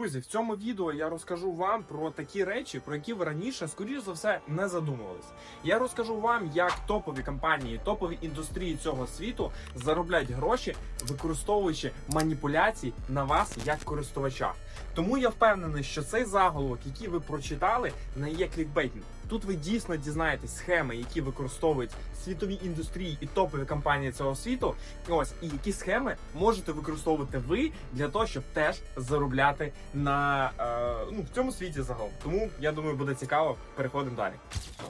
Друзі, в цьому відео я розкажу вам про такі речі, про які ви раніше, скоріш за все, не задумувались. Я розкажу вам, як топові компанії, топові індустрії цього світу заробляють гроші, використовуючи маніпуляції на вас як користувача. Тому я впевнений, що цей заголовок, який ви прочитали, не є клікбейтним. Тут ви дійсно дізнаєтесь схеми, які використовують світові індустрії і топові компанії цього світу. Ось і які схеми можете використовувати ви для того, щоб теж заробляти на е, ну в цьому світі загалом. Тому я думаю, буде цікаво. Переходимо далі.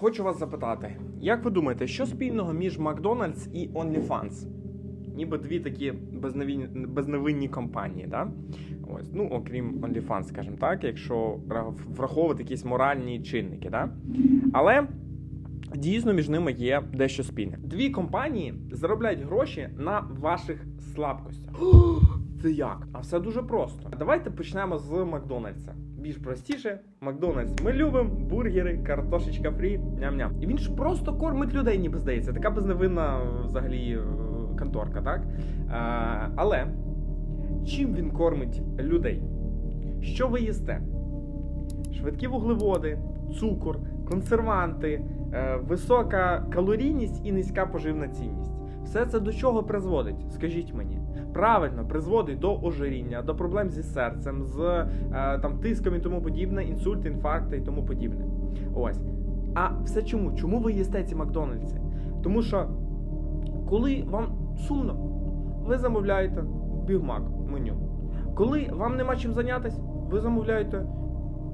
Хочу вас запитати, як ви думаєте, що спільного між Макдональдс і OnlyFans? Ніби дві такі безневинні, безневинні компанії, да? Ось, ну окрім OnlyFans, скажімо так, якщо враховувати якісь моральні чинники, да? Але дійсно між ними є дещо спільне. Дві компанії заробляють гроші на ваших слабкостях. Це як? А все дуже просто. Давайте почнемо з Макдональдса. Більш простіше, Макдональдс. Ми любимо бургери, картошечка фрі, ням-ням. І він ж просто кормить людей, ніби здається. Така безневинна взагалі е, конторка, так? А, але чим він кормить людей? Що ви їсте? Швидкі вуглеводи, цукор, консерванти, е, висока калорійність і низька поживна цінність. Все це до чого призводить? Скажіть мені. Правильно, призводить до ожиріння, до проблем зі серцем, з е, там тиском і тому подібне, інсульти, інфаркти і тому подібне. Ось. А все чому? Чому ви їсте ці Макдональдси? Тому що коли вам сумно, ви замовляєте бігмак меню. Коли вам нема чим зайнятися, ви замовляєте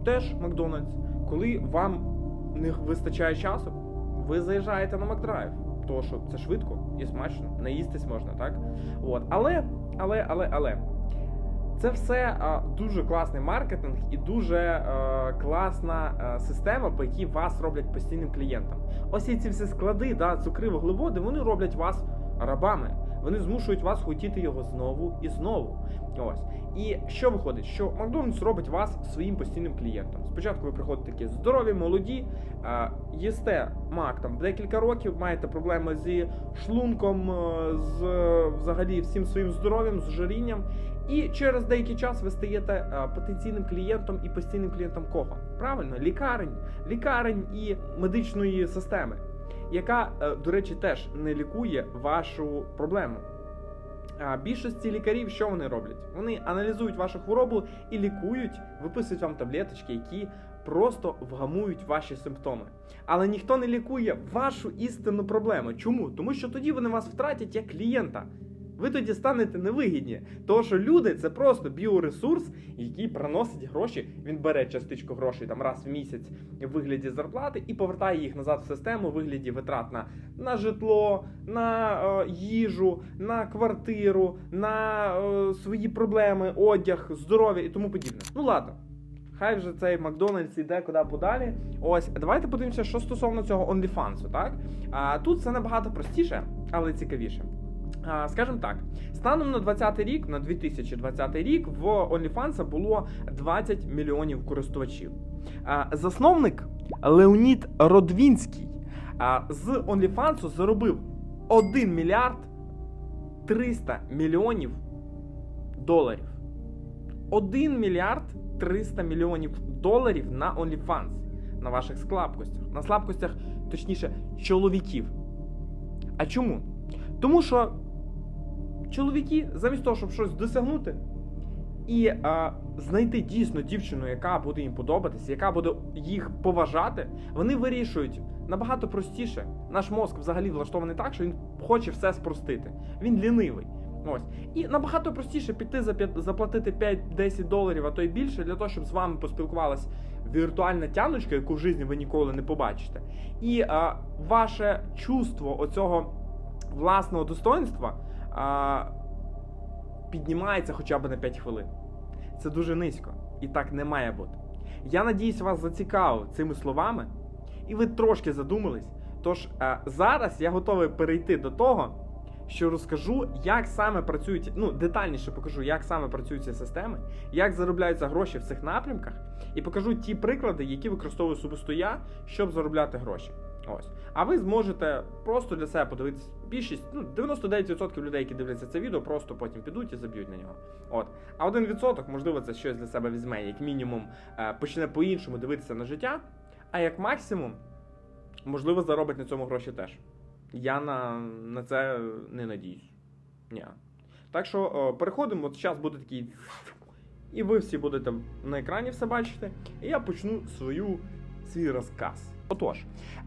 теж Макдональдс. Коли вам не вистачає часу, ви заїжджаєте на Макдрайв. Тому що це швидко і смачно, наїстись можна, так? От. Але, але, але, але. Це все а, дуже класний маркетинг і дуже а, класна а, система, по якій вас роблять постійним клієнтом. Ось ці всі склади, да, цукри, вуглеводи, вони роблять вас рабами. Вони змушують вас хотіти його знову і знову. Ось. І що виходить? Що Макдональдс робить вас своїм постійним клієнтом. Спочатку ви приходите такі здорові, молоді, а, їсте мак там декілька років, маєте проблеми зі шлунком, е, з взагалі всім своїм здоров'ям, з жарінням. І через деякий час ви стаєте е, потенційним клієнтом і постійним клієнтом кого? Правильно, лікарень, лікарень і медичної системи, яка, е, до речі, теж не лікує вашу проблему. А більшості лікарів, що вони роблять? Вони аналізують вашу хворобу і лікують, виписують вам таблеточки, які просто вгамують ваші симптоми. Але ніхто не лікує вашу істинну проблему. Чому? Тому що тоді вони вас втратять як клієнта. Ви тоді станете невигідні, тому що люди це просто біоресурс, який приносить гроші. Він бере частичку грошей там раз в місяць в вигляді зарплати і повертає їх назад в систему у вигляді витрат на, на житло, на е, їжу, на квартиру, на е, свої проблеми, одяг, здоров'я і тому подібне. Ну ладно. Хай вже цей Макдональдс іде куди подалі. Ось, давайте подивимося, що стосовно цього OnlyFans, так? А тут все набагато простіше, але цікавіше. Скажімо так, станом на 20 рік, на 2020 рік, в OnlyFans було 20 мільйонів користувачів. Засновник Леонід Родвінський з OnlyFans заробив 1 мільярд 300 мільйонів доларів. 1 мільярд 300 мільйонів доларів на OnlyFans, на ваших слабкостях. На слабкостях, точніше, чоловіків. А чому? Тому що чоловіки, замість того, щоб щось досягнути і а, знайти дійсно дівчину, яка буде їм подобатися, яка буде їх поважати, вони вирішують набагато простіше. Наш мозк взагалі влаштований так, що він хоче все спростити. Він лінивий. Ось. І набагато простіше піти за п'ят- заплатити 5-10 доларів, а то й більше, для того, щоб з вами поспілкувалась віртуальна тяночка, яку в житті ви ніколи не побачите. І а, ваше чувство оцього власного достоинства а, піднімається хоча б на 5 хвилин. Це дуже низько. І так не має бути. Я надіюсь, вас зацікавив цими словами, і ви трошки задумались. Тож а, зараз я готовий перейти до того, що розкажу, як саме працюють, ну детальніше покажу, як саме працюють ці системи, як заробляються гроші в цих напрямках, і покажу ті приклади, які використовую особисто я, щоб заробляти гроші. Ось. А ви зможете просто для себе подивитися більшість, ну 99% людей, які дивляться це відео, просто потім підуть і заб'ють на нього. От. А 1% можливо це щось для себе візьме, як мінімум е, почне по-іншому дивитися на життя, а як максимум, можливо, заробить на цьому гроші теж. Я на, на це не надіюсь. Ні. Так що переходимо, от зараз буде такий. І ви всі будете на екрані все бачити. І я почну свою, свій розказ. Отож,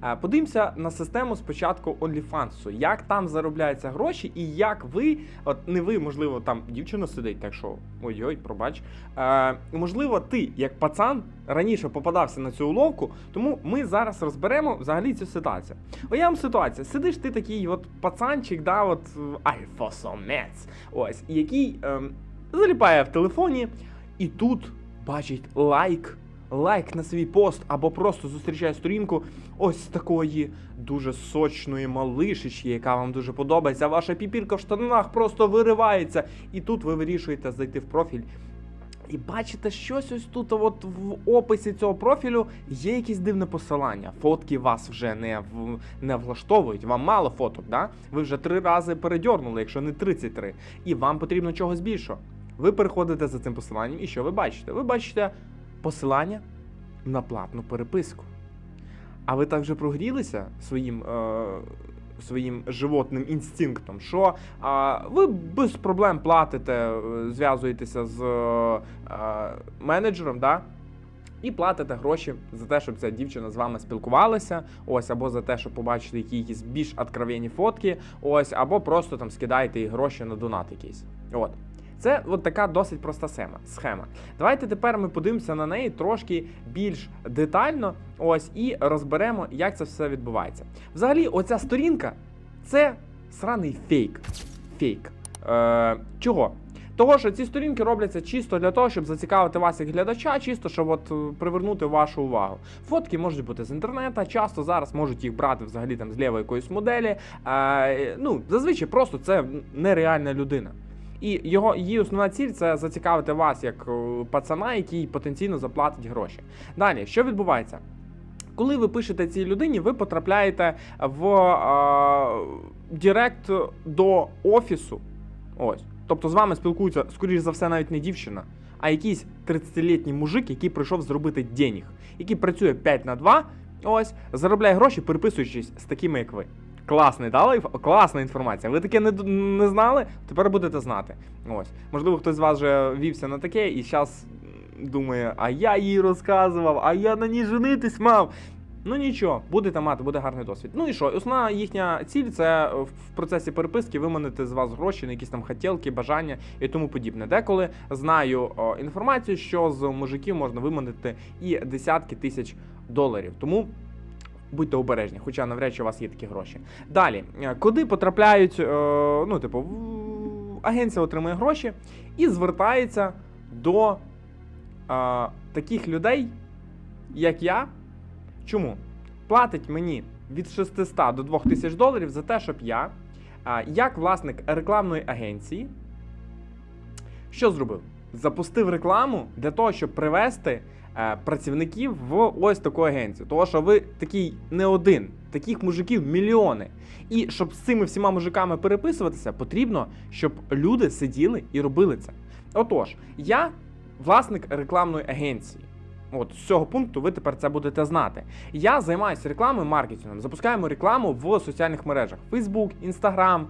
е, подивимося на систему спочатку OnlyFans, як там заробляються гроші, і як ви, от не ви, можливо, там дівчина сидить, так що ой-ой, пробач. Е, можливо, ти, як пацан, раніше попадався на цю уловку, тому ми зараз розберемо взагалі цю ситуацію. Уявимо ситуацію. Сидиш ти такий от пацанчик, да, от альфосомець, ось, який ем, заліпає в телефоні, і тут бачить лайк. Лайк на свій пост або просто зустрічає сторінку ось такої дуже сочної малишечки, яка вам дуже подобається. Ваша піпірка в штанах просто виривається. І тут ви вирішуєте зайти в профіль. І бачите, щось ось тут, от в описі цього профілю, є якесь дивне посилання. Фотки вас вже не в не влаштовують. Вам мало фоток, да? Ви вже три рази передьорнули, якщо не 33. І вам потрібно чогось більшого. Ви переходите за цим посиланням, і що ви бачите? Ви бачите посилання на платну переписку. А ви так вже прогрілися своїм, е, своїм животним інстинктом, що е, ви без проблем платите, е, зв'язуєтеся з е, менеджером, да? і платите гроші за те, щоб ця дівчина з вами спілкувалася, ось, або за те, щоб побачити якісь більш откровенні фотки, ось, або просто там скидаєте їй гроші на донат якийсь. От. Це от така досить проста схема. Давайте тепер ми подивимося на неї трошки більш детально. Ось і розберемо, як це все відбувається. Взагалі, оця сторінка це сраний фейк. Фейк. Е, чого? Того, що ці сторінки робляться чисто для того, щоб зацікавити вас як глядача, чисто щоб от е, привернути вашу увагу. Фотки можуть бути з інтернету, часто зараз можуть їх брати взагалі там з лівої якоїсь моделі. Е, ну, зазвичай просто це нереальна людина. І його її основна ціль це зацікавити вас як е, пацана, який потенційно заплатить гроші. Далі, що відбувається? Коли ви пишете цій людині, ви потрапляєте в е, Директ до офісу. Ось. Тобто з вами спілкуються, скоріш за все, навіть не дівчина, а якийсь 30-літній мужик, який прийшов зробити денег, який працює 5 на 2, ось, заробляє гроші, переписуючись з такими, як ви. Класний, інф- класна інформація. Ви таке не, не знали? Тепер будете знати. Ось. Можливо, хтось з вас вже вівся на таке і зараз думає, а я їй розказував, а я на ній женитись мав. Ну нічого, будете мати, буде гарний досвід. Ну і що? Основна їхня ціль це в процесі переписки виманити з вас гроші на якісь там хотілки, бажання і тому подібне. Деколи знаю о, інформацію, що з мужиків можна виманити і десятки тисяч доларів. Тому. Будьте обережні, хоча навряд чи у вас є такі гроші. Далі, е, куди потрапляють, е, ну, типу, агенція отримує гроші і звертається до е, таких людей, як я. Чому? Платить мені від 600 до 2000 доларів за те, щоб я, як власник рекламної агенції, що зробив? Запустив рекламу для того, щоб привести працівників в ось таку агенцію. Тому що ви такий не один, таких мужиків мільйони. І щоб з цими всіма мужиками переписуватися, потрібно, щоб люди сиділи і робили це. Отож, я власник рекламної агенції. От з цього пункту ви тепер це будете знати. Я займаюся рекламою, маркетингом. Запускаємо рекламу в соціальних мережах: Facebook, Instagram,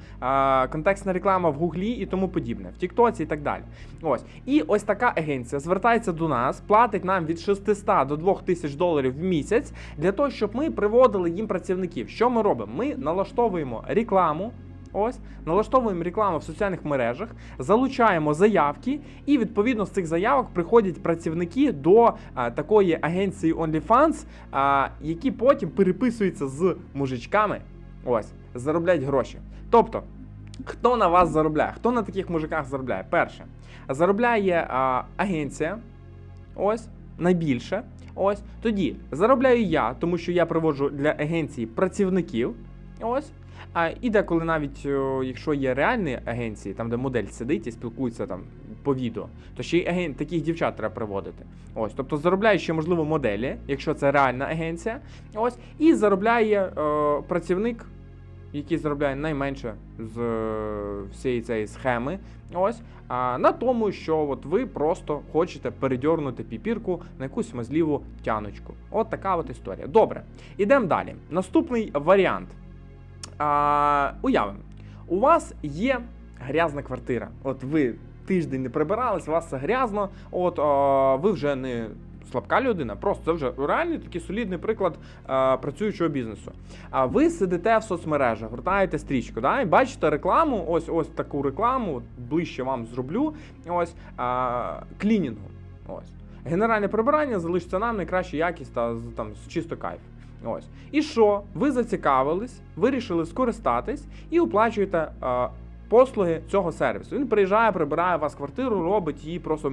контекстна реклама в Гуглі і тому подібне, в Тіктоці і так далі. Ось і ось така агенція звертається до нас, платить нам від 600 до 2000 доларів в місяць для того, щоб ми приводили їм працівників. Що ми робимо? Ми налаштовуємо рекламу. Ось налаштовуємо рекламу в соціальних мережах, залучаємо заявки, і відповідно з цих заявок приходять працівники до а, такої агенції OnlyFans, а, які потім переписуються з мужичками. Ось, заробляють гроші. Тобто, хто на вас заробляє? Хто на таких мужиках заробляє? Перше, заробляє а, агенція. Ось, найбільше. Ось тоді заробляю я, тому що я приводжу для агенції працівників. Ось. А і деколи навіть, якщо є реальні агенції, там де модель сидить і спілкується там по відео, то ще й аген... таких дівчат треба приводити. Ось, тобто заробляє ще можливо моделі, якщо це реальна агенція. Ось, і заробляє е, працівник, який заробляє найменше з е, всієї цієї схеми. Ось а, на тому, що от ви просто хочете передьорнути піпірку на якусь мазліву тяночку. От така от історія. Добре, ідемо далі. Наступний варіант. А, уявимо, у вас є грязна квартира. От ви тиждень не прибирались, у вас все грязно. От а, ви вже не слабка людина, просто це вже реальний такий солідний приклад а, працюючого бізнесу. А ви сидите в соцмережах, гортаєте стрічку, да, і бачите рекламу, ось ось таку рекламу, ближче вам зроблю. Ось а, клінінгу. Ось. Генеральне прибирання залишиться нам найкраща якість та там чисто кайф. Ось. І що? Ви зацікавились, вирішили скористатись і оплачуєте е, послуги цього сервісу. Він приїжджає, прибирає у вас квартиру, робить її просто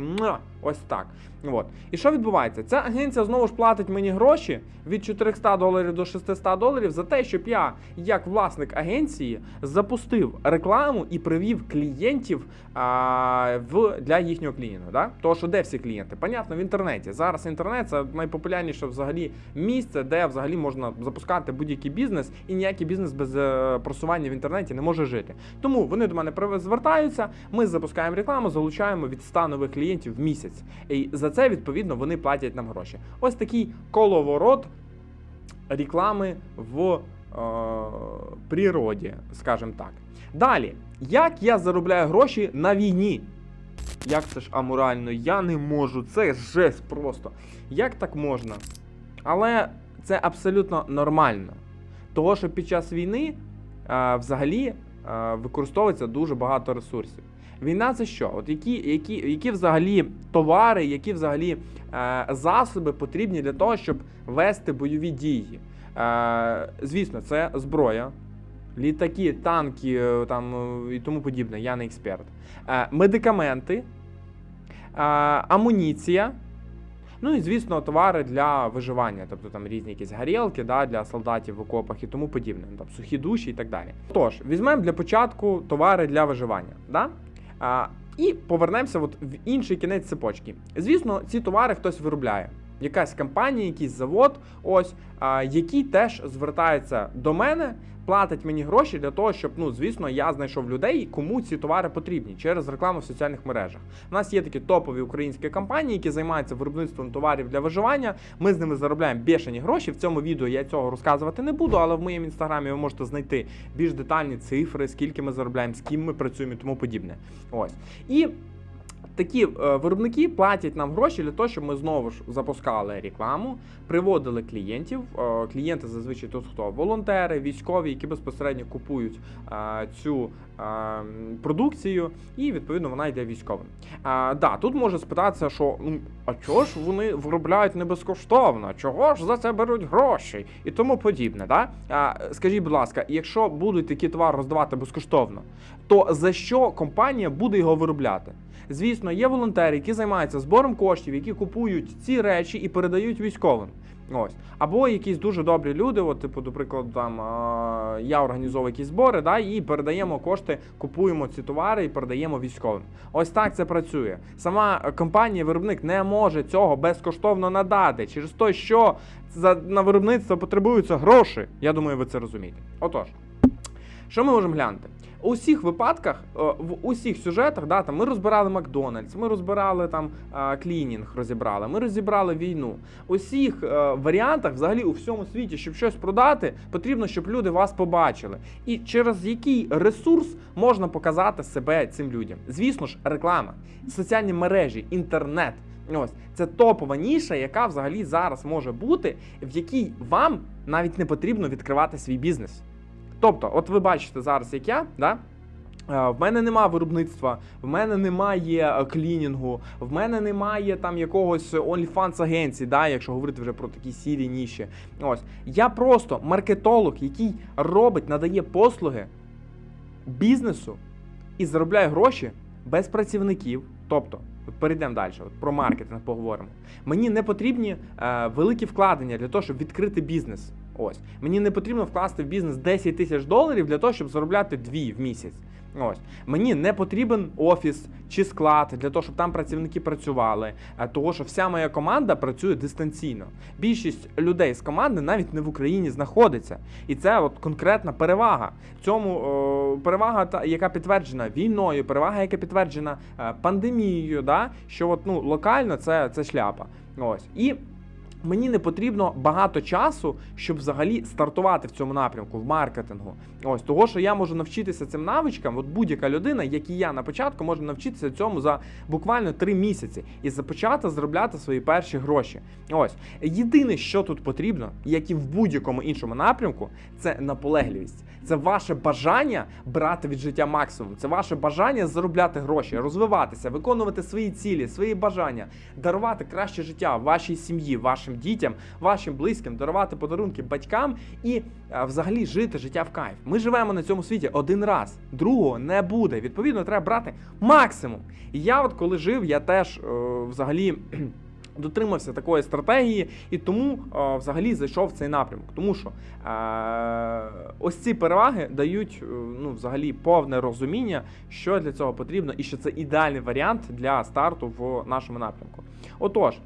ось так. От. І що відбувається? Ця агенція знову ж платить мені гроші від 400 доларів до 600 доларів за те, щоб я, як власник агенції, запустив рекламу і привів клієнтів а, в, для їхнього клієнту. Да? Тому що де всі клієнти? Понятно, в інтернеті. Зараз інтернет це найпопулярніше взагалі місце, де взагалі можна запускати будь-який бізнес, і ніякий бізнес без е, просування в інтернеті не може жити. Тому вони до мене звертаються. Ми запускаємо рекламу, залучаємо від 100 нових клієнтів в місяць. І за це відповідно вони платять нам гроші. Ось такий коловорот реклами в е, природі, скажімо так. Далі, як я заробляю гроші на війні? Як це ж аморально? Я не можу, це жесть просто. Як так можна? Але це абсолютно нормально. Того, що під час війни е, взагалі використовується дуже багато ресурсів. Війна це що? От які, які, які взагалі товари, які взагалі е, засоби потрібні для того, щоб вести бойові дії? Е, звісно, це зброя, літаки, танки е, там, е, і тому подібне. Я не експерт. Е, медикаменти, е, амуніція. Ну і звісно, товари для виживання, тобто там різні якісь гарілки да, для солдатів в окопах і тому подібне, там сухі душі і так далі. Тож, візьмемо для початку товари для виживання. Да? А, і повернемося от в інший кінець цепочки. Звісно, ці товари хтось виробляє. Якась компанія, якийсь завод, ось, який теж звертається до мене, платить мені гроші для того, щоб, ну, звісно, я знайшов людей, кому ці товари потрібні через рекламу в соціальних мережах. У нас є такі топові українські компанії, які займаються виробництвом товарів для виживання. Ми з ними заробляємо бешені гроші. В цьому відео я цього розказувати не буду, але в моєму інстаграмі ви можете знайти більш детальні цифри, скільки ми заробляємо, з ким ми працюємо і тому подібне. Ось. І такі е, виробники платять нам гроші для того, щоб ми знову ж запускали рекламу, приводили клієнтів. Е, клієнти зазвичай тут хто волонтери, військові, які безпосередньо купують е, цю продукцію, і відповідно вона йде військовим. А, да, тут може спитатися, що ну а чого ж вони виробляють не безкоштовно? Чого ж за це беруть гроші і тому подібне. Да? А, скажіть, будь ласка, якщо будуть такі товари роздавати безкоштовно, то за що компанія буде його виробляти? Звісно, є волонтери, які займаються збором коштів, які купують ці речі і передають військовим. Ось. Або якісь дуже добрі люди, от, типу, до прикладу, там а, я організовую якісь збори, да, і передаємо кошти, купуємо ці товари і передаємо військовим. Ось так це працює. Сама е, компанія, виробник не може цього безкоштовно надати через те, що за на виробництво потребуються гроші. Я думаю, ви це розумієте. Отож. Що ми можемо глянути? У всіх випадках, е, в усіх сюжетах, да, там ми розбирали Макдональдс, ми розбирали там е, клінінг, розібрали, ми розібрали війну. У всіх е, варіантах, взагалі у всьому світі, щоб щось продати, потрібно, щоб люди вас побачили. І через який ресурс можна показати себе цим людям? Звісно ж, реклама, соціальні мережі, інтернет. Ось це топова ніша, яка взагалі зараз може бути, в якій вам навіть не потрібно відкривати свій бізнес. Тобто, от ви бачите зараз, як я, да? Е, В мене нема виробництва, в мене немає е, клінінгу, в мене немає там якогось OnlyFans агенції, да, якщо говорити вже про такі сірі ніші. Ось я просто маркетолог, який робить, надає послуги бізнесу і заробляє гроші без працівників. Тобто, перейдемо далі, от про маркетинг поговоримо. Мені не потрібні е, великі вкладення для того, щоб відкрити бізнес. Ось мені не потрібно вкласти в бізнес 10 тисяч доларів для того, щоб заробляти 2 в місяць. Ось мені не потрібен офіс чи склад для того, щоб там працівники працювали. Того, що вся моя команда працює дистанційно. Більшість людей з команди навіть не в Україні знаходиться, і це от конкретна перевага. Цьому о, перевага, та яка підтверджена війною, перевага, яка підтверджена е, пандемією. Да? Що от ну локально це, це шляпа. Ось і. Мені не потрібно багато часу, щоб взагалі стартувати в цьому напрямку, в маркетингу. Ось того, що я можу навчитися цим навичкам. От будь-яка людина, як і я на початку, може навчитися цьому за буквально три місяці і започати заробляти свої перші гроші. Ось єдине, що тут потрібно, як і в будь-якому іншому напрямку, це наполегливість. Це ваше бажання брати від життя максимум. Це ваше бажання заробляти гроші, розвиватися, виконувати свої цілі, свої бажання, дарувати краще життя вашій сім'ї, вашим дітям, вашим близьким, дарувати подарунки батькам і а, взагалі жити життя в кайф. Ми живемо на цьому світі один раз, другого не буде. Відповідно, треба брати максимум. І я, от коли жив, я теж е, взагалі. Дотримався такої стратегії і тому е, взагалі зайшов в цей напрямок. Тому що е, ось ці переваги дають е, ну, взагалі повне розуміння, що для цього потрібно, і що це ідеальний варіант для старту в нашому напрямку. Отож.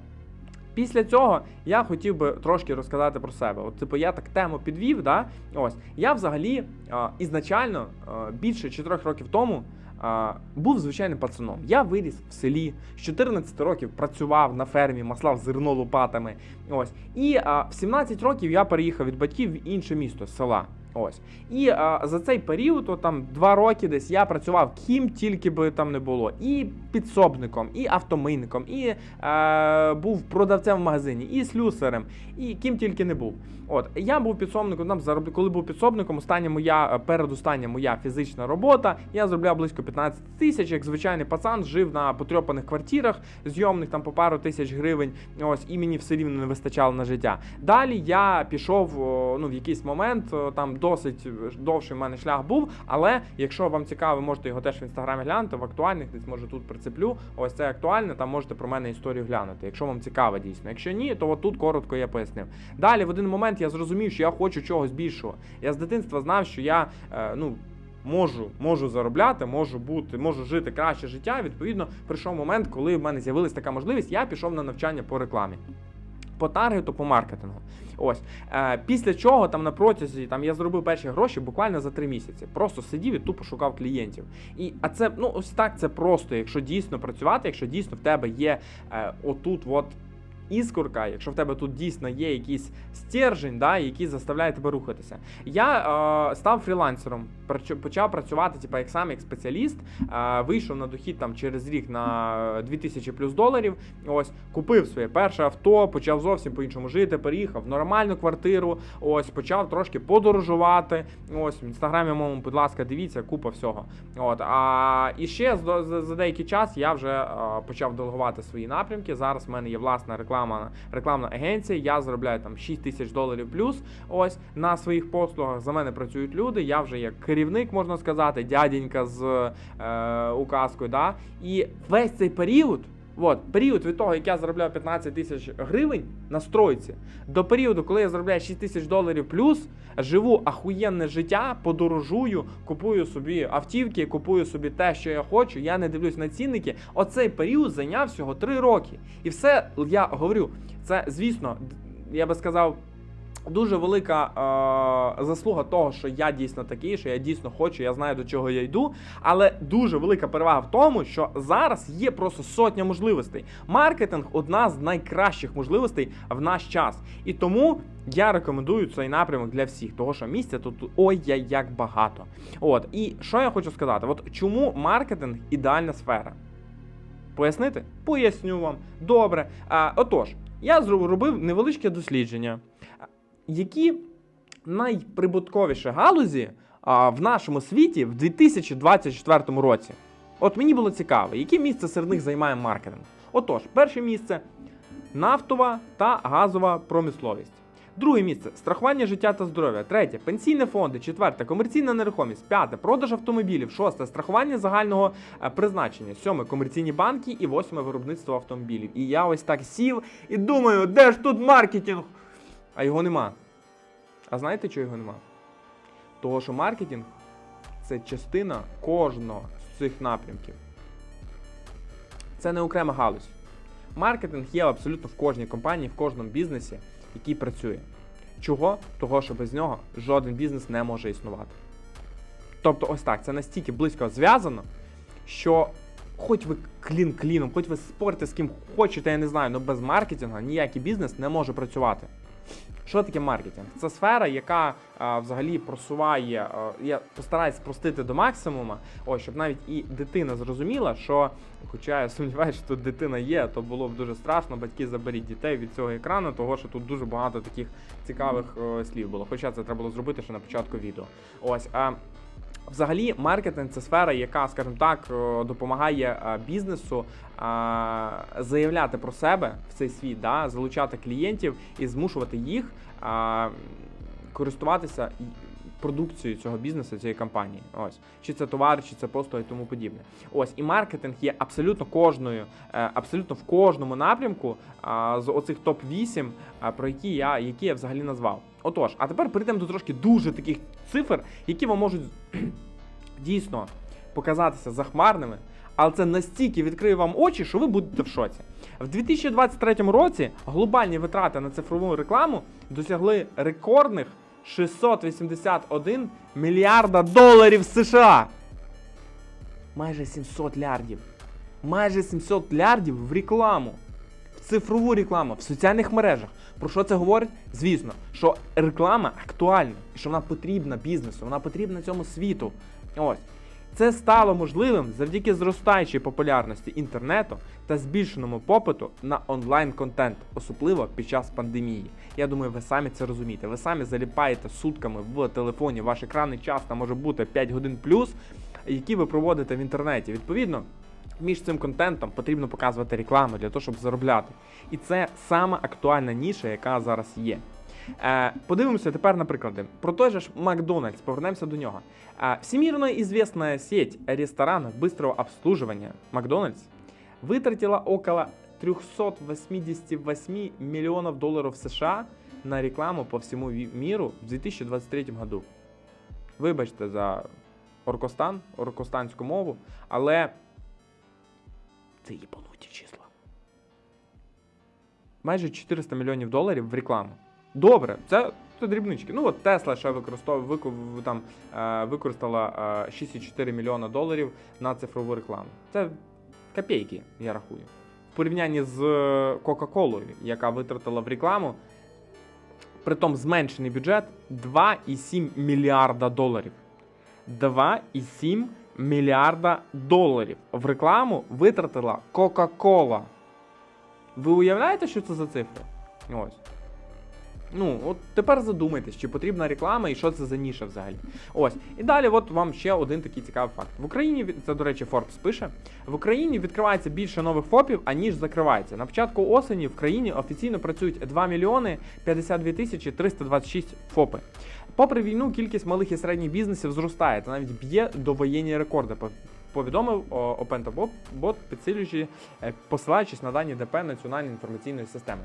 Після цього я хотів би трошки розказати про себе. От, типу, я так тему підвів. Да? Ось я взагалі а, ізначально а, більше 4 років тому а, був звичайним пацаном. Я виріс в селі, з 14 років працював на фермі, маслав зерно лопатами. Ось. І а, в 17 років я переїхав від батьків в інше місто з села. Ось. І а, за цей період, от, там два роки десь я працював ким тільки би там не було. І підсобником, і автомийником, і е, був продавцем в магазині, і слюсарем, і ким тільки не був. От я був підсобником. Там зароб... коли був підсобником, остання моя е, передостання моя фізична робота. Я заробляв близько 15 тисяч, як звичайний пацан, жив на потрьопаних квартирах, зйомних там по пару тисяч гривень. Ось і мені все рівно не вистачало на життя. Далі я пішов ну в якийсь момент, там досить довший в мене шлях був. Але якщо вам цікаво, можете його теж в інстаграмі глянути, в актуальних десь може тут прицеплю. Ось це актуальне, там можете про мене історію глянути. Якщо вам цікаво дійсно. Якщо ні, то от тут коротко я пояснив. Далі в один момент я зрозумів, що я хочу чогось більшого. Я з дитинства знав, що я е, ну. Можу, можу заробляти, можу бути, можу жити краще життя. Відповідно, прийшов момент, коли в мене з'явилася така можливість, я пішов на навчання по рекламі. По таргету, по маркетингу. Ось е, після чого там на протязі там я зробив перші гроші буквально за три місяці. Просто сидів і тупо шукав клієнтів. І а це ну ось так це просто, якщо дійсно працювати, якщо дійсно в тебе є е, отут, от іскорка, якщо в тебе тут дійсно є якийсь стержень, да, який заставляє тебе рухатися. Я е, став фрілансером, почав працювати, типу, як сам як спеціаліст. Е, вийшов на дохід там через рік на 2000 плюс доларів. Ось купив своє перше авто, почав зовсім по-іншому жити, переїхав в нормальну квартиру. Ось почав трошки подорожувати. Ось в інстаграмі моєму, будь ласка, дивіться, купа всього. От а і ще за, за, за деякий час я вже е, почав делегувати свої напрямки. Зараз в мене є власна реклама, рекламна агенція. Я заробляю там 6 тисяч доларів плюс. Ось на своїх послугах за мене працюють люди. Я вже як керівник, можна сказати, дяденька з е, указкою. Да? І весь цей період. От, період від того, як я заробляв 15 тисяч гривень на стройці, до періоду, коли я заробляю 6 тисяч доларів плюс, живу ахуєнне життя, подорожую, купую собі автівки, купую собі те, що я хочу. Я не дивлюсь на цінники. Оцей період зайняв всього 3 роки. І все я говорю, це звісно, я би сказав. Дуже велика е, заслуга того, що я дійсно такий, що я дійсно хочу, я знаю до чого я йду. Але дуже велика перевага в тому, що зараз є просто сотня можливостей. Маркетинг одна з найкращих можливостей в наш час. І тому я рекомендую цей напрямок для всіх, того що місця тут ой я як багато. От і що я хочу сказати: от чому маркетинг ідеальна сфера? Пояснити? Поясню вам. Добре. А, отож, я зробив невеличке дослідження які найприбутковіші галузі а, в нашому світі в 2024 році. От мені було цікаво, яке місце серед них займає маркетинг. Отож, перше місце нафтова та газова промисловість. Друге місце страхування життя та здоров'я. Третє пенсійні фонди. Четверте комерційна нерухомість. П'яте продаж автомобілів. Шосте страхування загального е, призначення. Сьоме комерційні банки і восьме виробництво автомобілів. І я ось так сів і думаю, де ж тут маркетинг? А його нема. А знаєте, чого його нема? Того, що маркетинг це частина кожного з цих напрямків. Це не окрема галузь. Маркетинг є абсолютно в кожній компанії, в кожному бізнесі, який працює. Чого? Того, що без нього жоден бізнес не може існувати. Тобто, ось так, це настільки близько зв'язано, що хоч ви клін кліном, хоч ви спорите з ким хочете, я не знаю, але без маркетингу ніякий бізнес не може працювати. Що таке маркетинг? Це сфера, яка а, взагалі просуває. а, я постараюсь спростити до максимума, ось, щоб навіть і дитина зрозуміла, що, хоча я сумніваюся, що тут дитина є, то було б дуже страшно. Батьки заберіть дітей від цього екрану, того що тут дуже багато таких цікавих е, слів було. Хоча це треба було зробити ще на початку відео. Ось. А, Взагалі, маркетинг це сфера, яка, скажімо так, допомагає е, бізнесу е, заявляти про себе в цей світ, да, залучати клієнтів і змушувати їх е, користуватися продукцією цього бізнесу, цієї компанії. Ось чи це товар, чи це послуги і тому подібне. Ось і маркетинг є абсолютно кожною, абсолютно в кожному напрямку з оцих топ 8 про які я які я взагалі назвав. Отож, а тепер перейдемо до трошки дуже таких цифр, які вам можуть дійсно показатися захмарними, але це настільки відкриє вам очі, що ви будете в шоці. В 2023 році глобальні витрати на цифрову рекламу досягли рекордних 681 мільярда доларів США. Майже 700 лярдів. Майже 700 лярдів в рекламу. Цифрову рекламу, в соціальних мережах. Про що це говорить? Звісно, що реклама актуальна, і що вона потрібна бізнесу, вона потрібна цьому світу. Ось. Це стало можливим завдяки зростаючій популярності інтернету та збільшеному попиту на онлайн-контент, особливо під час пандемії. Я думаю, ви самі це розумієте. Ви самі заліпаєте сутками в телефоні. Ваш екранний час там може бути 5 годин плюс, які ви проводите в інтернеті. Відповідно, між цим контентом потрібно показувати рекламу для того, щоб заробляти. І це сама актуальна ніша, яка зараз є. Е, подивимося тепер на приклади. Про той же ж Макдональдс, повернемося до нього. Е, всемирно известная сеть ресторанов быстрого обслуживания Макдональдс вытратила около 388 миллионов долларов США на рекламу по всему ві- миру в 2023 году. Вибачте за Оркостан, оркостанську мову, але це їбануті числа. Майже 400 мільйонів доларів в рекламу. Добре, це, це дрібнички. Ну от Тесла ще використовує вику, там, е, використала е, 6,4 мільйона доларів на цифрову рекламу. Це копійки, я рахую. В порівнянні з е, Кока-Колою, яка витратила в рекламу, притом зменшений бюджет 2,7 мільярда доларів. 2,7 мільярда доларів в рекламу витратила Кока-Кола. Ви уявляєте, що це за цифри? Ось. Ну, от тепер задумайтесь, чи потрібна реклама і що це за ніша взагалі. Ось. І далі, от вам ще один такий цікавий факт. В Україні, це, до речі, Forbes пише: в Україні відкривається більше нових ФОПів, аніж закривається. На початку осені в країні офіційно працюють 2 мільйони 52 тисячі 326 ФОПи. Попри війну, кількість малих і середніх бізнесів зростає та навіть б'є довоєнні рекорди. Повідомив Бот, підсилюючи, е, посилаючись на дані ДП Національної інформаційної системи.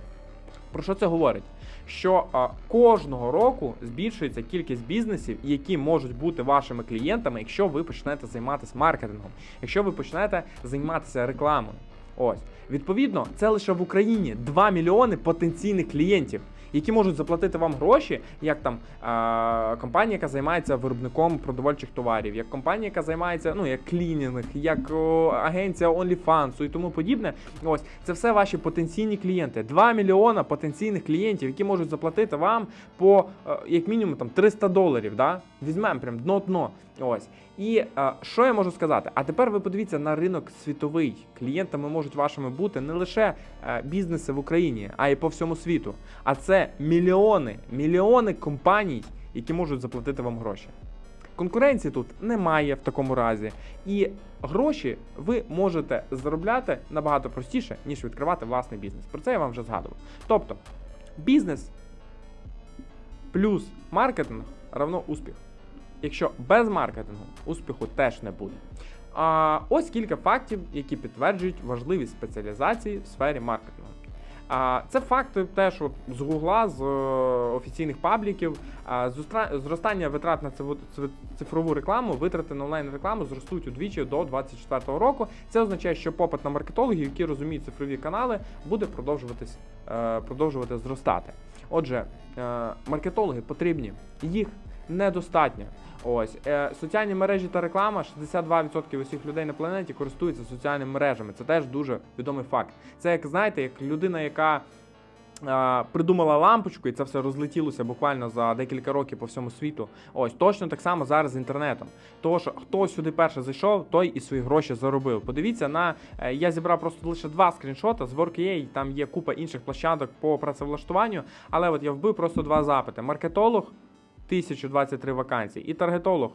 Про що це говорить? Що а, кожного року збільшується кількість бізнесів, які можуть бути вашими клієнтами, якщо ви почнете займатися маркетингом, якщо ви почнете займатися рекламою. Ось відповідно, це лише в Україні 2 мільйони потенційних клієнтів, які можуть заплатити вам гроші, як там а, компанія, яка займається виробником продовольчих товарів, як компанія, яка займається ну як клінінг, як о, агенція OnlyFans і тому подібне. Ось це все ваші потенційні клієнти. 2 мільйона потенційних клієнтів, які можуть заплатити вам по е, як мінімум там 300 доларів. Да? Візьмемо прям дно-дно. Ось. І е, що я можу сказати? А тепер ви подивіться на ринок світовий. Клієнтами можуть вашими бути не лише е, бізнеси в Україні, а й по всьому світу. А це мільйони, мільйони компаній, які можуть заплатити вам гроші. Конкуренції тут немає в такому разі, і гроші ви можете заробляти набагато простіше, ніж відкривати власний бізнес. Про це я вам вже згадував. Тобто, бізнес плюс маркетинг равно успіх. Якщо без маркетингу успіху теж не буде. А ось кілька фактів, які підтверджують важливість спеціалізації в сфері маркетингу. А це факти теж от з Гугла, з е, офіційних пабліків. Зростання витрат на циф- циф- цифрову рекламу, витрати на онлайн рекламу зростуть удвічі до 2024 року. Це означає, що попит на маркетологів, які розуміють цифрові канали, буде продовжуватись, е, продовжувати зростати. Отже, е, маркетологи потрібні, їх недостатньо. Ось е, соціальні мережі та реклама. 62% усіх людей на планеті користуються соціальними мережами. Це теж дуже відомий факт. Це як знаєте, як людина, яка е, придумала лампочку, і це все розлетілося буквально за декілька років по всьому світу. Ось точно так само зараз з інтернетом. Що хто сюди перше зайшов, той і свої гроші заробив. Подивіться на е, я зібрав просто лише два скріншота з WorkUA, там є купа інших площадок по працевлаштуванню, але от я вбив просто два запити: маркетолог 1023 вакансії і таргетолог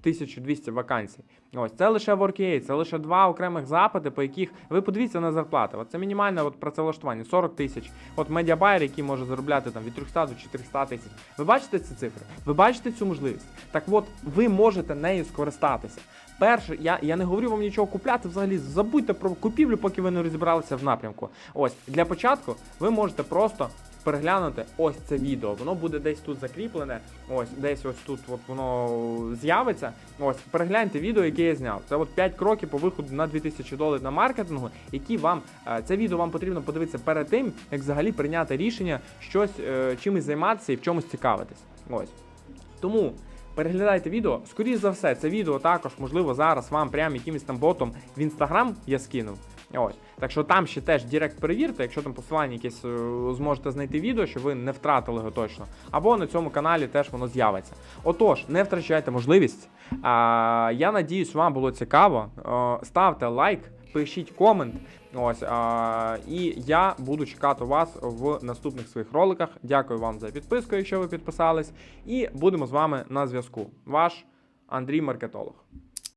1200 вакансій. Ось це лише WorkUA, це лише два окремих запити, по яких ви подивіться на зарплати. От це мінімальне от працевлаштування 40 тисяч. От медіабайер, який може заробляти там від 300 до 400 тисяч. Ви бачите ці цифри? Ви бачите цю можливість? Так от ви можете нею скористатися. Перше, я, я не говорю вам нічого купляти. Взагалі забудьте про купівлю, поки ви не розібралися в напрямку. Ось для початку ви можете просто переглянути ось це відео. Воно буде десь тут закріплене. Ось десь ось тут от воно з'явиться. Ось перегляньте відео, яке я зняв. Це от 5 кроків по виходу на 2000 доларів на маркетингу, які вам е, це відео вам потрібно подивитися перед тим, як взагалі прийняти рішення щось е, чимось займатися і в чомусь цікавитись. Ось тому. Переглядайте відео. Скоріше за все, це відео також, можливо, зараз вам прям якимось там ботом в інстаграм я скинув. Ось. Так що там ще теж Директ перевірте, якщо там посилання якесь е, зможете знайти відео, щоб ви не втратили його точно. Або на цьому каналі теж воно з'явиться. Отож, не втрачайте можливість. А, я надіюсь, вам було цікаво. Е, ставте лайк, пишіть комент. Ось а, і я буду чекати вас в наступних своїх роликах. Дякую вам за підписку, якщо ви підписались. І будемо з вами на зв'язку. Ваш Андрій Маркетолог.